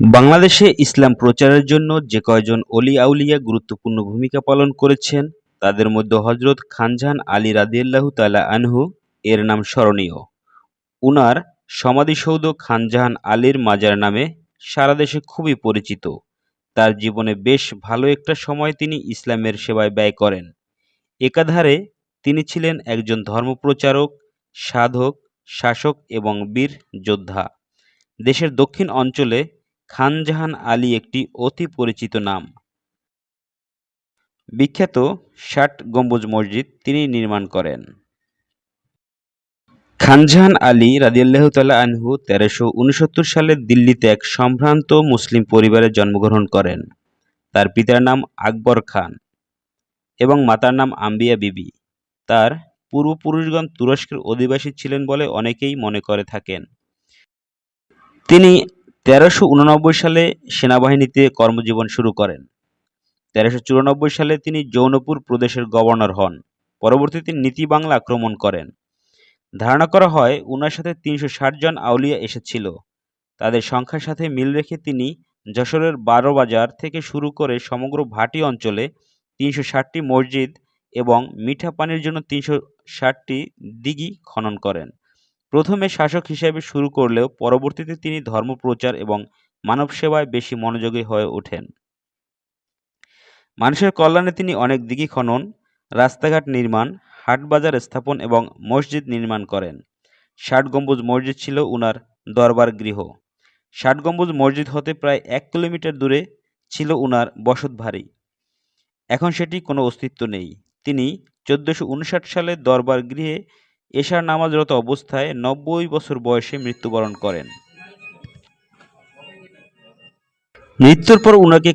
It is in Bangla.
বাংলাদেশে ইসলাম প্রচারের জন্য যে কয়জন অলি আউলিয়া গুরুত্বপূর্ণ ভূমিকা পালন করেছেন তাদের মধ্যে হযরত খানজাহান আলী রাদিয়াল্লাহু তালা আনহু এর নাম স্মরণীয়। উনার সমাধিসৌধ খানজাহান আলীর মাজার নামে সারা দেশে খুবই পরিচিত। তার জীবনে বেশ ভালো একটা সময় তিনি ইসলামের সেবায় ব্যয় করেন। একাধারে তিনি ছিলেন একজন ধর্মপ্রচারক, সাধক, শাসক এবং বীর যোদ্ধা। দেশের দক্ষিণ অঞ্চলে খানজাহান আলী একটি অতি পরিচিত নাম। বিখ্যাত ষাট গম্বুজ মসজিদ তিনি নির্মাণ করেন। খানজাহান আলী রাদিয়াল্লাহু তাআলা আনহু তেরোশো উনসত্তর সালে দিল্লিতে এক সম্ভ্রান্ত মুসলিম পরিবারে জন্মগ্রহণ করেন। তার পিতার নাম আকবর খান এবং মাতার নাম আম্বিয়া বিবি। তার পূর্বপুরুষগণ তুরস্কের অধিবাসী ছিলেন বলে অনেকেই মনে করে থাকেন। তিনি তেরোশো ঊননব্বই সালে সেনাবাহিনীতে কর্মজীবন শুরু করেন। তেরোশো চুরানব্বই সালে তিনি জৌনপুর প্রদেশের গভর্নর হন। পরবর্তীতে নীতি বাংলা আক্রমণ করেন। ধারণা করা হয়, উনার সাথে তিনশো ষাট জন আউলিয়া এসেছিল। তাদের সংখ্যার সাথে মিল রেখে তিনি যশোরের বারোবাজার থেকে শুরু করে সমগ্র ভাটি অঞ্চলে তিনশো ষাটটি মসজিদ এবং মিঠা পানির জন্য তিনশো ষাটটি দিঘি খনন করেন। প্রথমে শাসক হিসেবে শুরু করলেও পরবর্তীতে তিনি ধর্মপ্রচার এবং মানব সেবায় বেশি মনোযোগী হয়ে ওঠেন। মানুষের কল্যাণে তিনি অনেক দিঘি খনন, রাস্তাঘাট নির্মাণ, হাট-বাজার স্থাপন এবং মসজিদ নির্মাণ করেন। ষাট গম্বুজ মসজিদ ছিল উনার দরবার গৃহ। ষাট গম্বুজ মসজিদ হতে প্রায় এক কিলোমিটার দূরে ছিল উনার বসতবাড়ি। এখন সেটি কোনো অস্তিত্ব নেই। তিনি চৌদ্দশো সালে দরবার গৃহে এশার নামাজরত অবস্থায় নব্বই বছর বয়সে মৃত্যুবরণ করেন। মৃত্যুর পর উনাকে